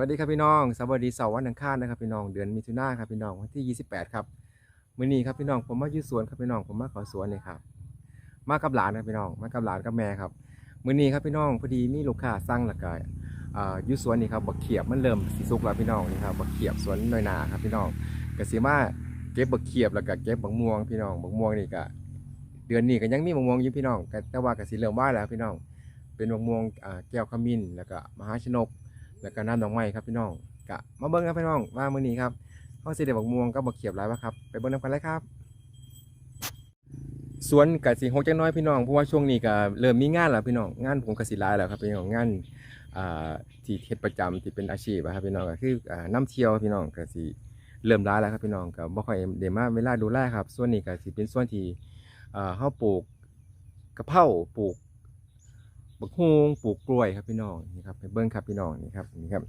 วัสดีครับพี่น้อง สวัสดีเสาร์วันอังคารนะครับพี่น้อง เดือนมิถุนายนครับพี่น้องวันที่ 28 ครับมื้อนี้ครับพี่น้องผมมาอยู่สวนครับพี่น้องผมมาขอสวนนี่ครับ มากับหลานครับพี่น้อง มากับหลานกับแม่ครับมื้อนี้ครับพี่น้องพอดีมีลูกค้าสั่งแล้วก็อ่าอยู่สวนนี่ครับบักเขียบมันเริ่มสิสุกแล้วพี่น้องนี่ครับบักเขียบสวนน้อยนาครับพี่น้องกสิมาเก็บบักเขียบแล้วก็เก็บบักม่วงพี่น้องบักม่วงนี่ก็เดือนนี้ก็ยังมีบักม่วงอยู่พี่น้องก็แต่ว่ากสิเริ่มว่าแล้วพี่น้อง เป็นบักม่วงแก้วขมิ้นแล้วก็มหาชนก แล้วก็น้ำดอกไม้ครับพี่น้องกะมาเบิ้งครับพี่น้องว่ามื้อนี้ครับเขาสิได้บักม่วงกับบักเขียบหลายวะครับไปเบิ้งนำกันเลยครับ สวนกะสิหกจังน้อยพี่น้องเพราะว่าช่วงนี้ก็เริ่มมีงานแล้วพี่น้องงานผมก็สิหลายแล้วครับพี่น้องงานที่เฮ็ดประจำที่เป็นอาชีพอะครับพี่น้องก็คือน้ำเที่ยวพี่น้องก็สิเริ่มหลายแล้วครับพี่น้องก็บ่ค่อยได้มาเวลาดูแลครับส่วนนี้ก็สิเป็นส่วนที่อ่าเฮาปลูกกะเพราปลูก บักฮวงปลูกกล้วยครับพี่น้องนี่ครับไปเบิ้งครับพี่น้องนี่ครับนี่ครับ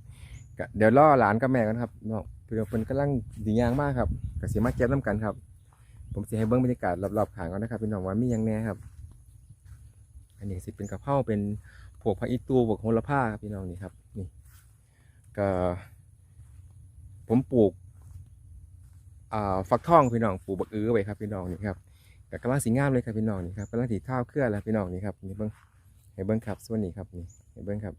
เดี๋ยวล่อหลานกับแม่กันครับน้องพี่น้องเพิ่นกำลังดีย่างมากครับก็สิมาเก็บน้ำกันครับ ผมสิให้เบิ้งบรรยากาศรอบๆขางก่อนนะครับพี่น้องว่ามียังแน่ครับ อันนี้สิเป็นกระเพราเป็นพวกผักอีตูพวกโหระพาครับพี่น้องนี่ครับนี่ก็ผมปลูกอ่าฟักทองพี่น้องปลูกบักอื้อไว้ครับพี่น้องนี่ครับก็กำลังสีงามเลยครับพี่น้องนี่ครับกำลังสีข้าวเครือแล้วพี่น้องนี่ครับนี่เบิ้ง ให้เบิ้งครับส่วนนี้ครับนี่ให้เบิ้งครับ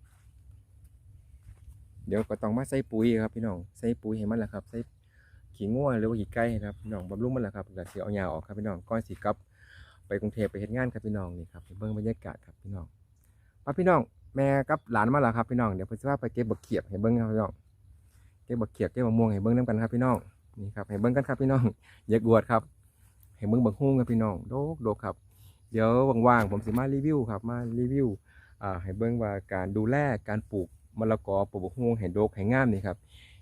เดี๋ยวก็ต้องมาใส่ปุ๋ยครับพี่น้องใส่ปุ๋ยให้มันแหละครับใส่ขี้งัวหรือว่าขี้ไก่ครับพี่น้องบำรุงมันแหละครับแล้วสิเอาหญ้าออกครับพี่น้องก้อนสีกับไปกรุงเทพไปเฮ็ดงานครับพี่น้องนี่ครับให้เบิ้งบรรยากาศครับพี่น้องมาพี่น้องแม่กับหลานมาแล้วครับพี่น้องเดี๋ยวเพิ่นสิว่าไปเก็บบักเขียบให้เบิ้งครับพี่น้องเก็บบักเขียบเก็บมะม่วงให้เบิ้งนํกันครับพี่น้องนี่ครับให้เบิ้งกันครับพี่น้องอย่ากวดครับให้เบิ้งบักฮุ้งครับพี่น้องโดกโดกครับ เดี๋ยวว่างๆผมสิมารีวิวครับ มารีวิวอ่าให้เบิ่งว่าการดูแลการปลูกมะละกอปลูกบักฮวงให้โดกให้งามนี่ครับ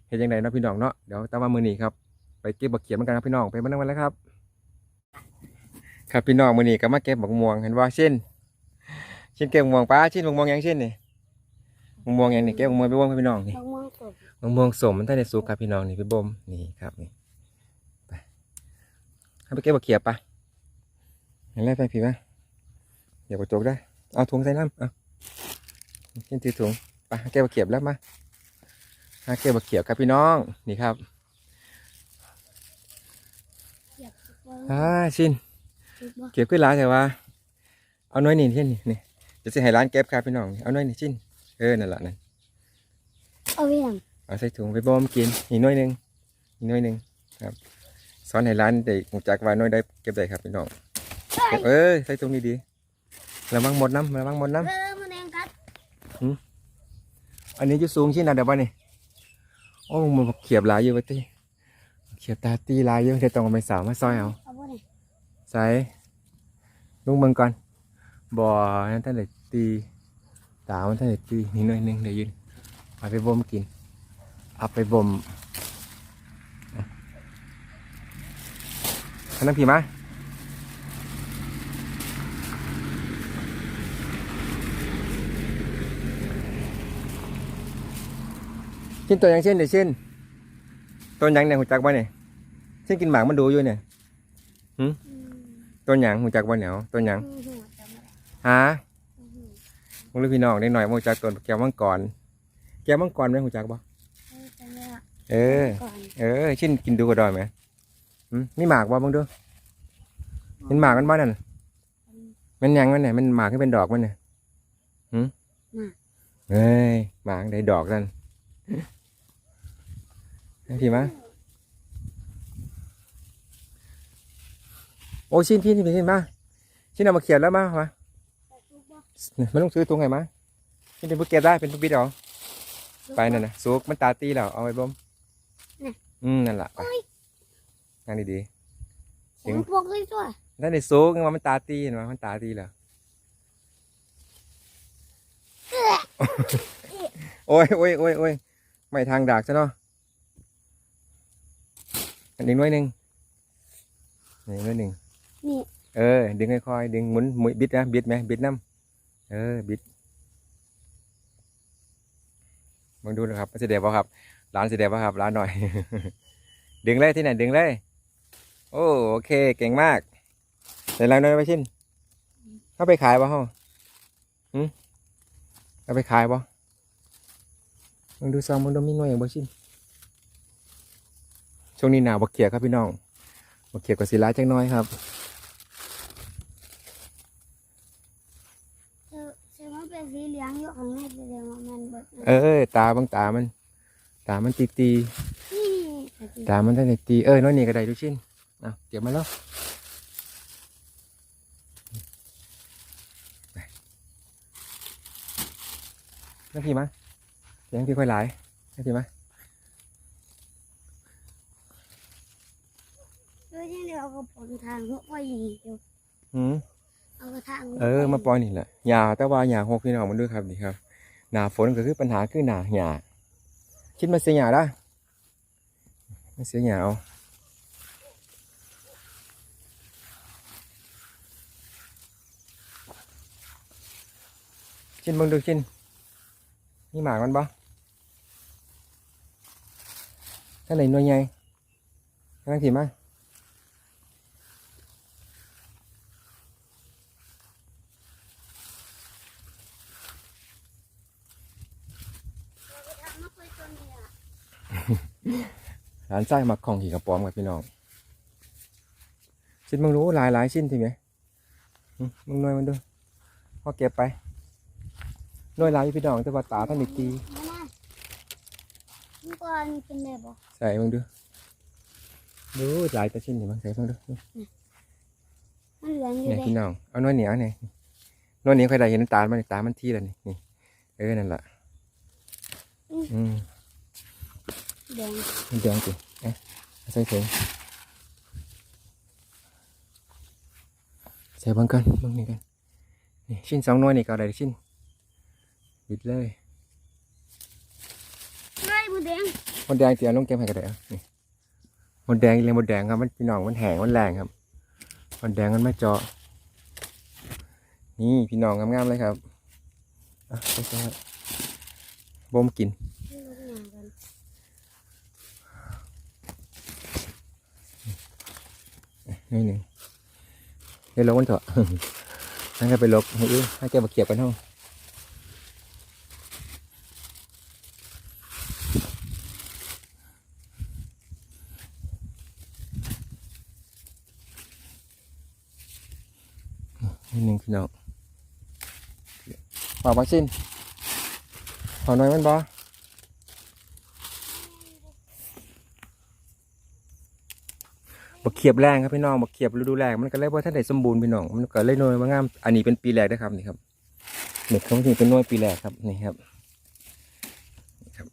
เฮ็ดจังไดเนาะพี่น้องเนาะเดี๋ยวแต่ว่ามื้อนี้ครับไปเก็บบักเขียบเหมือนกันครับพี่น้องไปมานั่งกันแล้วครับ ครับพี่น้องมื้อนี้ก็มาเก็บบักม่วงเห็นว่าเช่นเช่นเก็บบักม่วงป้าเช่นบักม่วงหยังเช่นนี่บักม่วงหยังนี่เก็บบักม่วงไปบ่มครับพี่น้องนี่มะม่วงสดบักม่วงสมมันทันได้สุกครับพี่น้องนี่พี่บ่มนี่ครับนี่ไปให้ไปเก็บบักเขียบไป เห็นไรไปพี่ปะอย่ากระจกได้ เอาถุงใส่น้ำเอาเช่นถือถุงไปหาแก้วบักเขียบแล้วมาหาแก้วบักเขียบครับพี่น้อง นี่ครับอยากว่าอ่าชินคิดว่าเก็บขึ้นร้านแต่ว่า เอาน้อยนี่เช่นนี่นี่จะสิให้ร้านเก็บครับพี่น้อง เอาน้อยนี่ชิน เออ นั่นแหละนั่น เอาไว้ยังเอาใส่ถุงไปบ่มกิน อีกน้อยหนึงอีกน้อยหนึงครับสอนให้ร้านได้หูจักว่าน้อยได้เก็บได้ครับพี่น้อง เก็บเออใส่ถุงนี้ดีระวังหมดน้ำระวังหมดน้ำเออมันแดงกัดอันนี้จะสูงชิ้นนะเดี๋ยวบ้านี่โอ้มันเขียบหลายอยู่วะตีเขียบตาตีหลายอยู่เดี๋ยวต้องเอาไปสาวมาซอยเอาเอาไว้ไหนใส่ลุงเบิ่งก่อนบ่อนั่นท่านเลยตีตามันท่านเลยตีนี่หน่อยหนึงเดี๋ยวยืนเอาไปบ่มกินเอาไปบ่มอะอันนั้นผีมา ชิ้นตัวอย่างเช่นเดี๋ยวเช่นตัวอย่างเนี่ยหูจักบ่เนี่ยเช่นกินหมากมันดูอยู่เนี่ยอืมตัวหยังหูจักบ่เหนียวตัวหยังอืมหัวจำไม่ได้ฮะอืมมึงรู้พี่น้องได้หน่อยบ่หูจักตัวแก้วมังกรแก้วมังกรไหมหูจักบ่เออจำไม่ได้เออก่อนเออชิ้นกินดูก็ได้ไหมหืมมีหมากบ่มึงดูเห็นหมากมันบ่นั่นมันหยังมันเนี่ยมันหมากที่เป็นดอกมันเนี่ยหืมเอ้ยหมากได้ดอกนั่น ให้พี่มาโอ้ชิ้นพี่นี่เป็นชิ้นมาชิ้นเอามาเขียนแล้วมามาแต่ซุปบ่เนี่ยมันต้องซื้อตัวไงมาชิ้นเป็นพวกเก็บได้เป็นพวกบิดเอาซุปไปนั่นนะสุกมันตาตีแล้วเอาไปบ่มนี่อืมนั่นแหละไปนั่งดีเสียงพวกเลยตัวๆนั่นในสุกว่ามันตาตีเห็นไหมมันตาตีแล้วโอ้ยโอ้ยโอ้ยโอ้ยไม่ทางดากซะเนาะ อันนี้หน่วยหนึ่งนี่หน่วยหนึ่งนี่เออ ดึงค่อยๆดึงหมุนหมุนบิดนะบิดไหมบิดน้ำเออบิดมองดูนะครับมันจะเด็บป่ะครับร้านจะเด็บป่ะครับร้านหน่อย ดึงเลยที่ไหนดึงเลยโอ้โอเค เก่งมากเดี๋ยวเราหน่อยไปชิ้นเอาไปขายป่ะฮะหืมเอาไปขายป่ะมึงดูซองมึงดูมีหน่วยอย่างบ่ชิน ช่วงนี้หนาวบักเขียครับพี่น้องบักเขียกับสีร้ายจังน้อยครับเออเสียงมันเป็นสีเหลืองอยู่ข้างในแสดงว่ามันเออตาบางตามัน ตามันตีตีตามันได้ตีเออน้อยนี่ก็ได้ดูชินเอาเก็บมาแล้วนั่นพี่มาเสียงพี่ค่อยหลายนั่นพี่มา โดยที่เราก็ผลทางหัวก็ยิงอยู่อืมเอากระทางเออ มาปล่อยนี่แหละหญ้าแต่ว่าหญ้าหกพี่น้องมันด้วยครับนี่ครับ หนาฝนก็คือปัญหาคือหนาหญ้าคิดมาเสียหญ้าได้ไม่เสียหญ้าเอาชินเบิ่งดูชินนี่หมากมันบ่ท่านไหนหน่วยใหญ่ท่านถีมาเอากระทางมาคุยตัวนี้อะ ร้านไส้มักของขี่กระป๋อมกับพี่น้องชิ้นมึงรู้หลายหลายชิ้นทีไหมหึมึงหน่วยมันดูพอเก็บไปหน่วยหลายอยู่พี่น้องแต่ว่าตาท่านอีกทีมานะมันก่อนกินได้บ่ใส่มึงดูดูหลายแต่ชิ้นอยู่มั้งใส่มึงดูมันเหลืองอยู่เนี่ยเลยพี่น้องเอาหน่วยเหนียวเนี่ยหน่วยเหนียวใครได้เห็นน้ำตาลมันตามันที่แล้วนี่นี่เออนั่นแหละอืม แดงมันแดงจิเอ๊ะเอาใส่ถุงใส่เบังกันเบังนี่กันนี่ชิ้นสองหน่วยนี่ก็เอาได้ชิ้นบิดเลยไล่บูแดงมดแดงเตียวลงเก็บให้กันได้อะนี่มดแดงเลยมดแดงครับมันพี่น้องมันแห้งมันแรงครับมดแดงมันไม่เจาะนี่พี่น้องงามๆเลยครับอะไปครับบ่มกิน ที่เราหยากัน นี่หนึ่งเดี๋ยวลงมันเถอะนั่นก็ไปลบให้อื้อให้แกมาเกียบกันเท่านี่หนึ่งพี่น้องบอกมาชินขอหน่อยมันบอ บักเขียบแรงครับพี่น้องบักเขียบฤดูแรงมันก็เลยว่าท่านใดสมบูรณ์พี่น้องมันก็เลยหน่วยมางามอันนี้เป็นปีแรกนะครับนี่ครับนี่เขาถึงเป็นหน่วยปีแรกครับนี่ครับนี่ครับ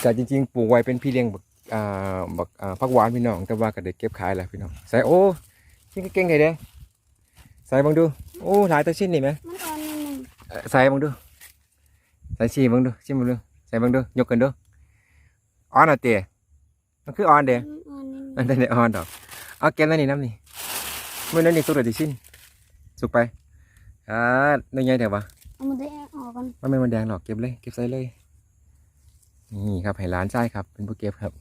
แต่จริงๆปลูกไว้เป็นพี่เลี้ยงบักอ่าบักอ่าผักหวานพี่น้องแต่ว่าก็ได้เก็บขายแล้วพี่น้องใส่โอ้ชิ้นเก่งไงเด้ใส่บังดูโอ้หลายตัวชิ้นนี่ไหมมันอ่อนนิดนึงเอ่อใส่บังดูใส่ชีบังดูชิมบังดูใส่บังดูยกกันดูออนอะเตะ มันคือออนเด้มันอ่อนนิดนึงอันนี้อ่อนดอกเอาเก็บแล้วนี่น้ำนี่มื่อนั้นนี่สุกเลยดิชินสุกไปอ่าได้ไงเดี๋ยววะเอามาได้ออกกันมันไม่มันแดงหรอกเก็บเลยเก็บใส่เลยนี่ครับให้ร้านใช่ครับ เป็นผู้เก็บครับ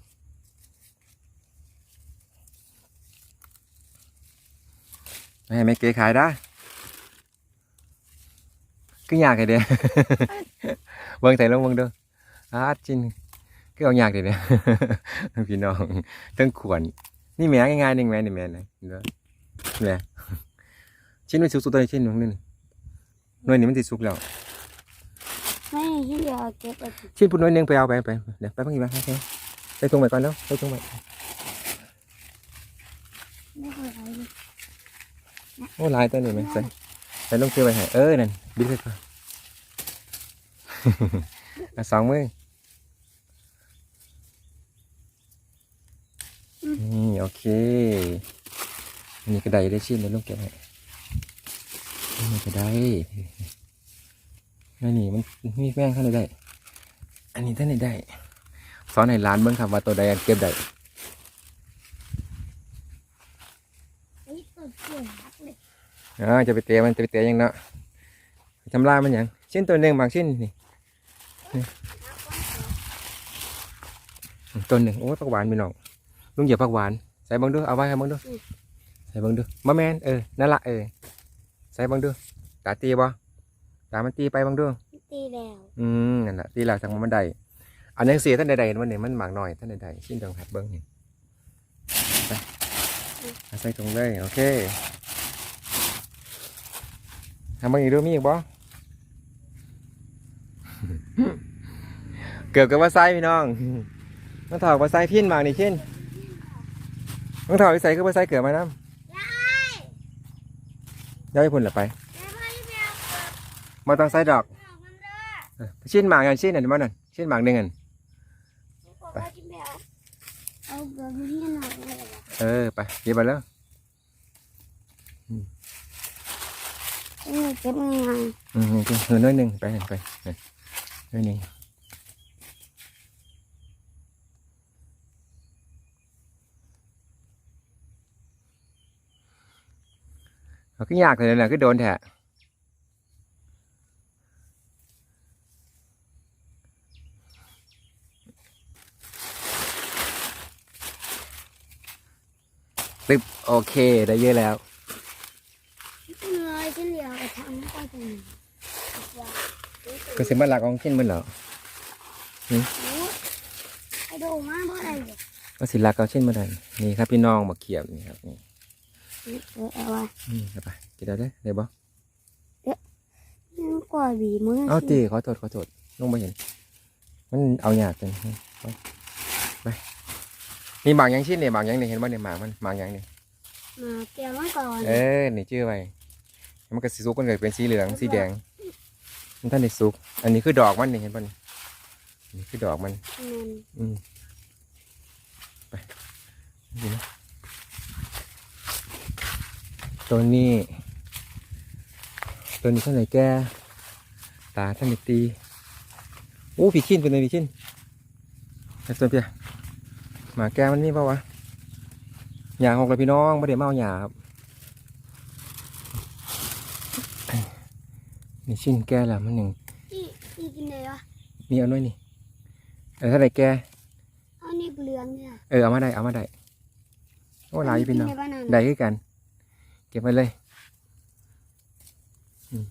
ไม่ให้ไม่เก๋ขายได้ก็อยากเลยเด้อเบิ่งใส่ลงเบิ่งเด้ออาจิน ก็เอายากเลยเด้อพี่น้องทั้งขวนนี่แม่ง่ายๆนี่แม่นี่แม่เลยเนบ่แม่ชิ้นมันสุกๆตัวนี้ชิ้นหนึงนี่หน่วยนี้มันสิดสุกแล้วไม่ที่เดียวเก็บไปชิ้นปุ่นหน่วยหนึงไปเอาไปไปเดี๋ยวไปพักอีกแล้วโอเคไปตรงไปก่อนแล้วไปตรงไปไม่โอ้ลายตัวนี้ไหมใส่ใส่ลงเกลือไปให้เออนั่นบิดไปก่อนอะสองมือนี่ โอเค อันนี้ก็ได้ได้ชิ้นเดี๋ยวลงเก็บให้อันนี้ก็ได้นั่นนี่มันมีแป้งข้างในได้ อันนี้ท่านไหนได้สอนให้ร้านเบิ่งครับว่าตัวใดอันเก็บได้เฮ้ยต้นกล้วยหักเลยอ่าจะไปเตะมันจะไปเตะยังเนาะทำลายมันยังชิ้นตัวหนึ่งบางชิ้นนี่นี่ตัวหนึ่งโอ้ยผักหวานพี่น้องลุงเหยียบผักหวาน ใส่เบังดูเอาไว้ให้เบังดูใส่เบังดูมะแมนเออนั่นละเออใส่เบังดูตาตีบ่ตามันตีไปเบังดูตีแล้วอืมนั่นแหละที่เราทางมันได้อันยังเสียท่านใดๆมันเนี่ยมันหมากหน่อยท่านใดๆชิ้นตรงหัดเบิ้งนี่ไปเอาใส่ตรงเลยโอเคทำบางอีกดูมีอีกบ่เกือบกับว่าไส้พี่น้องมันถอดว่าไส้พินหมากนี่ชิ้นมั นถอดวิสัยคือว่าไส้เกือบมาน้ยายำย้ายพุ่นละไปยายพ่อที่ไปเอาเกิดมาต้องไส้ดอกออกมันเด้อเออชิ้นหมากกันชิ้นอันนี้มันนั่นชิ้นหมากหนึ่งอันบอกว่าที่ไปเอาเอาเกิดที่หนอกเลยล่ะเออไปเก็บไปแล้วนี่เก็บยังไงอืมโอเคเออน้อยหนึ่งไปเห็นไปเออน้อยหนึ่ง เอาก็ยากเลยนะก็โดนแทะตึ๊บโอเคได้เยอะแล้วเหนื่อยที่เหลือไปทำก็จะหนีว่าก็สิมาหลักของขึ้นมันเหรอโอ้ไอ้ดูมาเพราะอะไรเดี๋ยวก็สิหลักเอาเช่นมาได้นี่ครับพี่น้องมาเขียบนี่ครับนี่ เออเอาไว้นี่ครับไปกินได้ได้ได้บ่นั่นกว่าบีมือเอาตีขอโทษขอโทษลงมาเห็น มันเอาหยาดจังไปไปนี่หมากหยังชิ้นนี่หมากหยังนี่เห็นบ่เนี่ยหมากมันหมากหยังนี่มาเตรียมไว้ก่อนเออนี่ชื่อไว้มันก็สีสุกมันเกิดเป็นสีเหลืองสีแดงมันท่านได้สุก อันนี้คือดอกมันนี่เห็นป่ะนี่นี่คือดอกมันนั่นอืมไปดูนะ ตัวนี้ ตัวนี้เท่าไหร่แกตาท่านได้ตีโอ้ผีขิ้นเป็นไงผีขิ้นไอ้ตัวเปียหมาแกมันนี่เปล่าวะหยาหกเลยพี่น้องไม่ได้มาเอาหยาครับนี่ชิ้นแกแล้วมันหนึ่งที่ที่กินเลยวะนี่เอาหน่อยนี่เออเท่าไหร่แกเอานี่เหลืองเนี่ยเออเอามาได้เอามาได้โอ้หลายอยู่พี่น้องกิใบ้านนั่นได้คือกัน เก็บไว้เลยอืม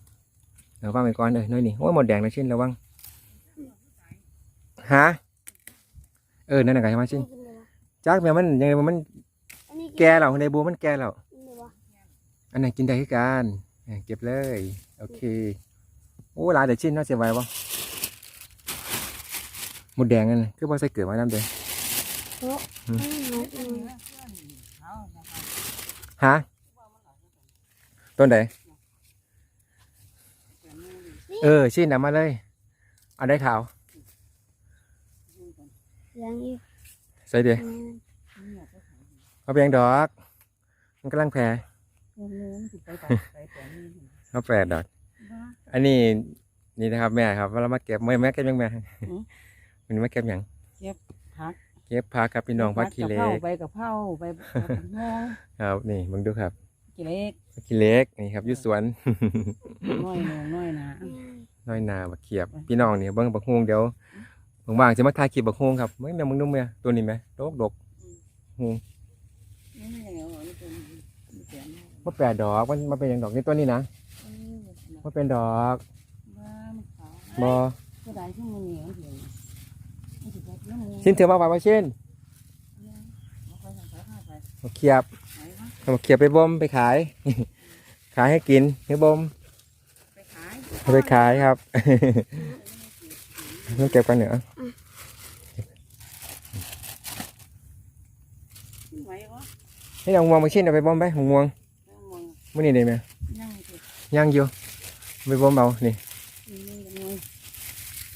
เดี๋ยววางไว้ก่อนเลยน้อยนี่โอ้ยหมดแดงนะชิ้นระวังฮะเออนั่นน่ะไงมาชิ้นกินเลยวะจักแม่มันยังไงมันอันนี้แกแล้วในบัวมันแกแล้วกินเลยวะอันไหนกินได้คือกันเออเก็บเลยโอเคโอ้หลายแต่ชิ้นเน่าเสียไว้บ่หมดแดงนั่นน่ะคือว่าใส่เกลือมาน้ำเด้อโอ้ไม่หนูอืมฮะ ต้นไหนเออชิ้นเอามาเลยเอาได้ขาวเหลืองอีกใส่เดียวอืมเอาไปยังดอก มันกำลังแผ่เอาแปดดอก อันนี้นี่นะครับแม่ครับว่าเรามาเก็บแม่แม่เก็บยังแม่อืมมันมาเก็บหยังพักเก็บผักครับพี่น้องผักขี้เหล็กะกเพราใบกะเพราใบงองครับนี่มึงดูครับ กี่เล็กผักขี้เหล็กนี่ครับอยู่สวน น้อยหนูน้อยนะอืมน้อยนาบักเขียบ พี่น้องนี่เบิ่งบักฮวงเดี๋ยวบางๆจะมาถ่ายคลิปบักฮวงครับมึงแม่มึงดูแม่ตัวนี้ไหมดกดกฮวงนี่ไม่อย่างเงี้ยหรอนี่เป็นนี่เป็นมาแปดดอกมันมาเป็นอย่างดอกนี่ตัวนี้นะเออมาเป็นดอกบ้ามันขาวบอก็ได้ที่มันเหนียวเดียวมันจะแบบน้ำมันชิ้นเถื่อมาไว้ว่าเช่นมาคอยสั่งสายผ้าไปบักเขียบไหนวะ เอาบักเขียบไปบ่มไปขาย ขายให้กินให้บ่มไปขายเอาไปขายครับ ต้องเก็บกันเหนือไหววะให้เอางวงมาชิ้นเอาไปบ่มไปหงวงน้ำมันมื่อนี้ได้ไหมนั่งสิย่างอยู่เอาไปบ่มเอานี่นี่นี่นี่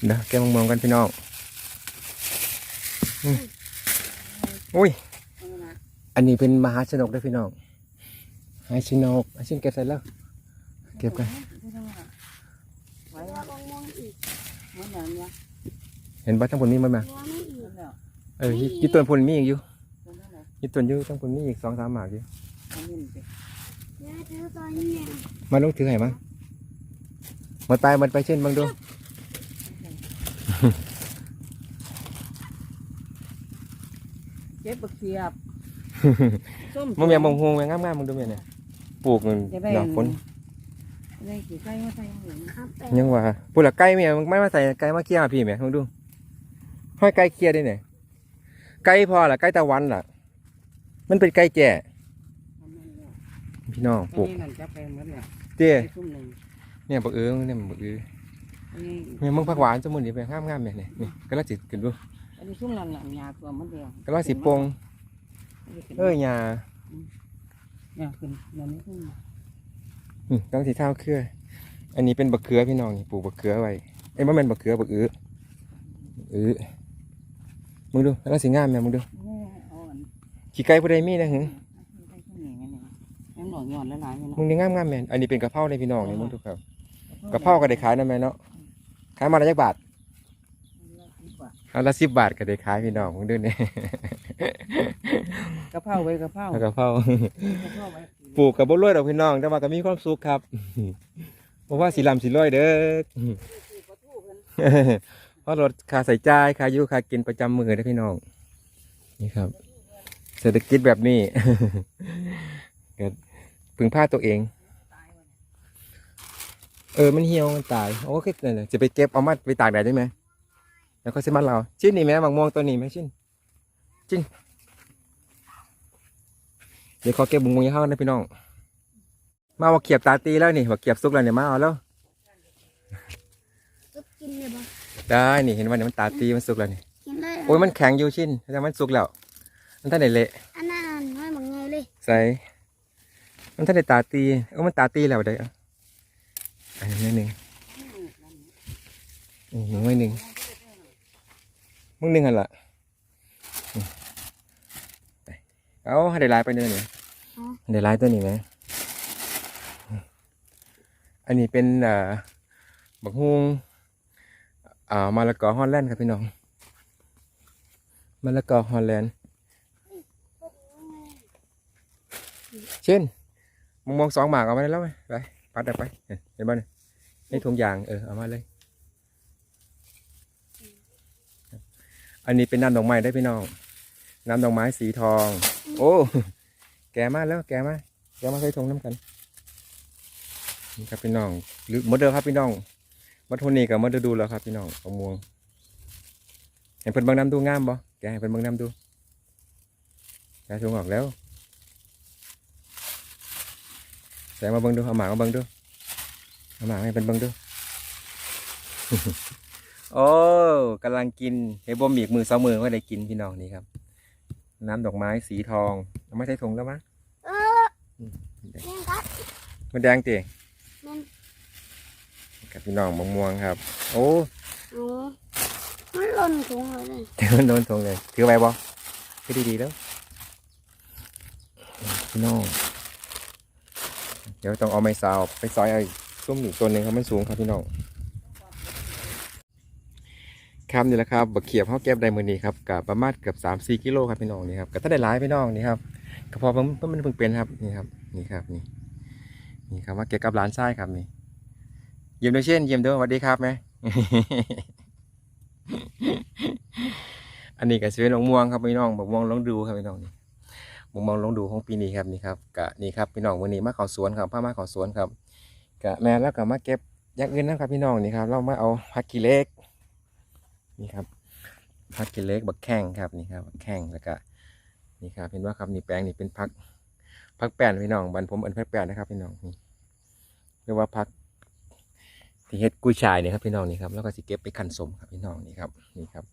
เดี๋ยวแกะมงวงกันพี่น้องอืมอุ้ยเอันนี้เป็นมหาชนกเด้พี่น้องมหาชนกอาชิ้นเก็บเสร็จแล้ว เก็บกันไหวตัววะบงมองอีกเหมือนอย่างเงี้ยเห็นบ่ทั้งผลมีมั้ยมาตัวไม่อีเหมืกอนแล้วเออยี่ต้นผลมีอีกอยู่ตรงนั้นแหละยี่ต้นอยู่ทั้งผลมีอีกสองสามหมากอยู่ อันนี้มันเป็นยายถือตัวนี้เนี่ยมาลงถือให้มาหมดไปหมดไปเช่นบังดูเจ็บบักเขียบ ส้มมึงแม่มงฮวงแม่งามๆมึงดูแม่เนี่ยปลูกมันจะได้ดอกฝนเลยกี่ไก่มาใส่เหมือนครับแปดยังว่าพูดละไก่เมียมึงไม่มาใส่ไก่มาเคี่ยวพี่เมียมึงดูห้อยไก่เคี่ยวได้เนี่ยไก่พอละไก่ตะวันล่ะ มันเป็นไก่แก่พี่น้องปลูกนี่นั่นจับไปหมดเนี่ยเตี้ยไอ้ซุ่มหนึ่งเนี่ยบักเอื้อเนี่ยบักเอื้ออันนี้เมียมึงผักหวานจมูกนี่ไปงามงามๆเนี่ยนี่นี่ก็ลังสิขึ้นดูอันนี้ซุ่มนั่นน่ะยาตัวมันเดียวก็ลังสิโปง เอ้ยหยาเนี่ยขึ้นเนี่ยนี่ขึ้นอืมกำลังสิเท้าเครือ อันนี้เป็นบักเขือพี่น้องนี่ปลูกบักเขือไว้เอ้ยบ่แม่นบักเขือบักเอื้อเอื้อมึงดูกำลังสิงามแม่มึงดูโอ้อ่อนขี้ไก่ผู้ใดมีนะหึไก่ขึ้นอย่างนี้เนี่ยยังหลอกหย่อนหลายๆเลยมึงเนาะนี่งามงามแม่นอันนี้เป็นกะเพราเลยพี่น้องนี่มึงดูครับกะเพราก็ได้ขายนะแม่เนาะขายมาละจักบาท เอาละสิบบาทก็ได้ขายพี่น้องมึงดูนี่ กะเพราไว้กะเพราเอากะเพรากะเพราไว้ปลูกกับบ่รวยดอกพี่น้อง แต่ว่าก็มีความสุขครับเพราะว่าสิลำสิรวยเด้อเพราะลดค่าใส่จ่ายค่าอยู่ค่ากินประจำมือเด้อพี่น้องนี่ครับ เศรษฐกิจแบบนี้ ก็พึ่งพาตัวเองเออมันเหี่ยวมันตายโอ้คือนั่นแหละจะไปเก็บเอามาไปตากแดดได้ไหมแล้วก็สิมันเราชิ้นนี้ไหมมะม่วงตัวนี้ไหมชิ้น ชิ้นเดี๋ยวขอเก็บบุ้งบุ้งยี่ห้อนะพี่น้อง มาว่าเขียบตาตีแล้วนี่ว่าเขียบซุกแล้วเนี่ยมาเอาแล้วซุปกินเลยบ่ได้นี่เห็นว่าเนี่ยมันตาตีมันสุกแล้วนี่กินได้โอ้ยมันแข็งอยู่ชิ้นแต่มันสุกแล้ว มันท่านได้เละอันนั้นน้อยบางไงเลยใส่มันท่านได้ตาตีเออมันตาตีแล้วได้เอาอันนี้หนึ่งอืมหนึ่งไว้หนึ่งมึงหนึ่งหันละอืมไป เอาให้ได้ลายไปเนื้อนี่ให้ได้ลายตัวนี้ไหมอันนี้เป็นอ่อบักฮวงอ่ามะละกอฮอลแลนด์ครับพี่น้องมะละกอฮอลแลนด์เช่นมงมองสองหมากเอามาได้แล้วไหมไปปัดเอาไปเห็นเห็นบ้านี่ในถุงยางเออเอามาเลย อันนี้เป็นน้ำดอกไม้ได้พี่น้อง น้ำดอกไม้สีทอง โอ้ แกมาแล้วแกมาแกมาใส่ถุงน้ำกันนี่ครับพี่น้องหรือมดเดิมครับพี่น้องมัทนีกับมดเดอดูแล้วครับพี่น้องมะม่วงเห็นเพิ่นบิ่งน้ำดูงามบ่แกให้เพิ่นบิ่งน้ำดูแกถุงออกแล้วแสงมาเบิ่งดูเอาหมามาเบิ่งดูเอาหมาให้เป็นเบิ่งดูโอ้กำลังกินเฮบมีกมือสองมือก็ได้กินพี่น้องนี่ครับ น้ำดอกไม้สีทองเอาไม่ใช่ถุงแล้วมั้งเอออืมแม่งกัดมันแดงตีแม่งกับพี่น้องมะม่วงครับ โอ้โอ้มันหล่นถุงเลยมันโดนถุงเลยถือไปบ่คือดีๆแล้วพี่น้องเดี๋ยวต้องเอาไม้ซาวไปซอยไอ้ส้มอยู่ตัวหนึ่งครับมันสูงครับพี่น้อง ครับนี่แหละครับบักเขียบเขาเก็บได้มือนี้ครับกับประมาณเกือบสามสี่กิโลครับพี่น้องนี่ครับก็ถ้าได้หลายพี่น้องนี่ครับก็พอมันมันเพิ่งเป็นครับนี่ครับนี่ครับนี่นี่ครับว่าเก็บกับร้านไส้ครับนี่เยี่ยมด้วยเช่นเยี่ยมด้วยสวัสดีครับแม่อันนี้ก็ซื้อหนองม่วงครับพี่น้องบักม่วงลองดูครับพี่น้องนี่บักม่วงลองดูของปีนี้ครับนี่ครับกะนี่ครับพี่น้องวันนี้มาเขาสวนครับพามาเขาสวนครับกะแม่แล้วก็มาเก็บอย่างอื่นนะครับพี่น้องนี่ครับเรามาเอาฮักกีเล็ก นี่ครับพักกินเล็กบักแข้งครับนี่ครับบักแข้งแล้วก็นี่ครับเห็นว่าครับนี่แปลงนี่เป็นพักพักแป้นพี่น้องบันผมเอันพักแป้นนะครับพี่น้องนี่เรียกว่าพักที่เฮ็ดกุ้ยช่ายเนี่ยครับพี่น้องนี่ครับแล้วก็สิเก็บไปคั้นสมครับพี่น้องนี่ครับนี่ครับ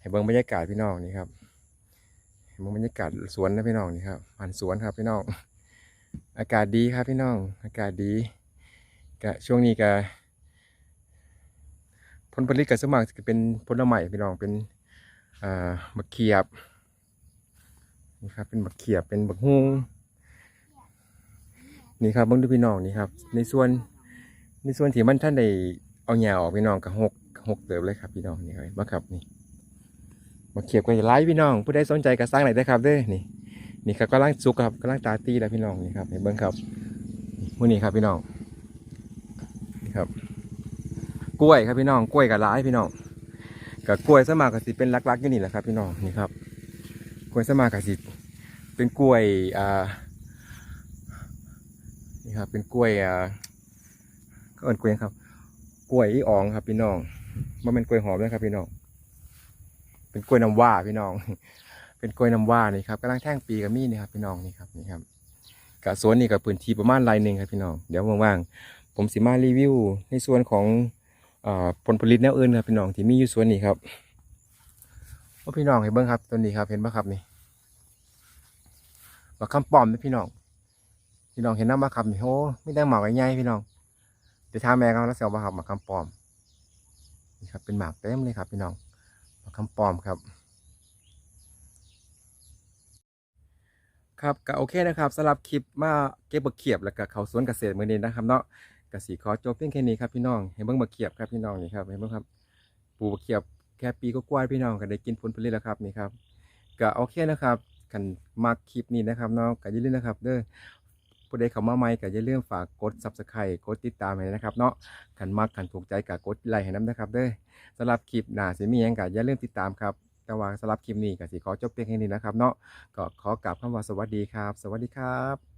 ให้เบิ่งบรรยากาศพี่น้องนี่ครับให้เบิ่งบรรยากาศสวนนะพี่น้องนี่ครับผ่านสวนครับพี่น้อง อากาศดีครับพี่น้อง อากาศดีก็ช่วงนี้ก็ ผลผลิตกับสมัครจะเป็นผลไม้พี่น้องเป็นบักเขียบนี่ครับเป็นบักเขียบเป็นบักฮุงนี่ครับเบิ่งดูพี่น้องนี่ครับ ในส่วนในส่วนที่มันท่านได้เอาหญ้าออกพี่น้องกับหกหกเติบเลยครับพี่น้องนี่ครับมาครับนี่บักเขียบก็จะไล่พี่น้อง ผู้ใดสนใจก็สร้างไหนอยได้ครับเด้อนี่ นี่ครับกำลังสุกครับกำลังตาตีแล้วพี่น้องนี่ครับเห็นเบิ่งครับมื้อนี้ครับพี่น้องนี่ครับ กล้วยครับพี่น้องกล้วยกับร้ายพี่น้องกับกล้วยสมากกับสิเป็นลักๆอยู่นี่แหละครับ พี่น้องนี่ครับกล้วยสมากกับสิเป็นกล้วยอ่านี่ครับเป็นกล้วยอ่าเอิ้นกล้วยครับ กล้วยอีอองครับ พี่น้องมันเป็นกล้วยหอมนะครับ พี่น้อง เป็นกล้วยน้ำว้าพี่น้อง เป็นกล้วยน้ำว้านี่ครับกำลังแท่งปีกับมีนี่ครับ พี่น้องนี่ครับนี่ครับกะสวนนี่กับพื้นที่ประมาณไรหนึ่งครับพี่น้องเดี๋ยวว่างๆผมสิมารีวิวในส่วนของ ผลผลิตแนวอื่นครับพี่น้องที่มีอยู่สวนนี้ครับว่าพี่น้องเห็นเบิ้งครับต้นนี้ครับเห็นปะครับนี่บักคำปอมนะพี่น้องพี่น้องเห็นน้ำบักคำนี่โอ้ไม่ได้หมากใหญ่ๆพี่น้องเดี๋ยวถามแม่เขาแล้วเสียวบักคำบักคำปอมนี่ครับเป็นหมากเต็มเลยครับ พี่น้องบักคำปอมครับครับก็โอเคนะครับสำหรับคลิปมาเก็บบักเขียบแล้วก็เขาสวนเกษตรมือนี้นะครับเนาะ กสิขอจบเพียงแค่นี้ครับพี่น้องเห็นเบิ่งบักเขียบครับพี่น้องนี่ครับเห็นเบิ่งครับปลูกบักเขียบแค่ปีก็กว่าๆพี่น้องก็ได้กินผลผลิตแล้วครับนี่ครับก็โอเคนะครับกันมาคลิปนี้นะครับเนาะก็อย่าลืมนะครับเด้อผู้ใดเข้ามาใหม่ก็อย่าลืมฝากกด Subscribe กดติดตามให้นะครับเนาะคันมักคันถูกใจก็กดไลค์ให้นํนะครับเด้อสำหรับคลิปหน้าสิมีหยังก็อย่าลืมติดตามครับแต่ว่าสำหรับคลิปนี้ก็สิขอจบเพียงแค่นี้นะครับเนาะก็ขอกล่าวคำว่าสวัสดีครับ สวัสดีครับ